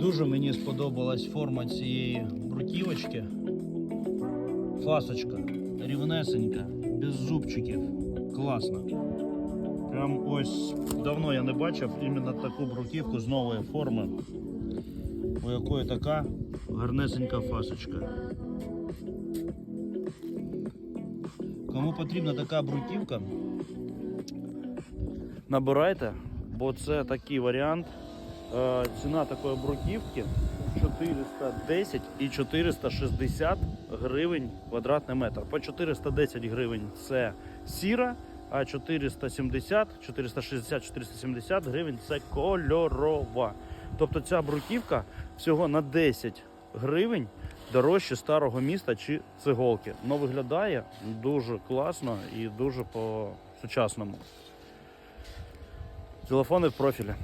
Дуже мені сподобалась форма цієї бруківочки. Фасочка рівнесенька, без зубчиків. Класно. Прям ось давно я не бачив іменно таку бруківку з нової форми, у якої така гарнесенька фасочка. Кому потрібна така бруківка, набирайте, бо це такий варіант. Е, Ціна такої бруківки 410 і 460 гривень квадратний метр. По 410 гривень це сіра, а 470, 460, 470 гривень це кольорова. Тобто ця бруківка всього на 10 гривень дорожче старого міста чи циголки. Но виглядає дуже класно і дуже по-сучасному. Телефони в профілі.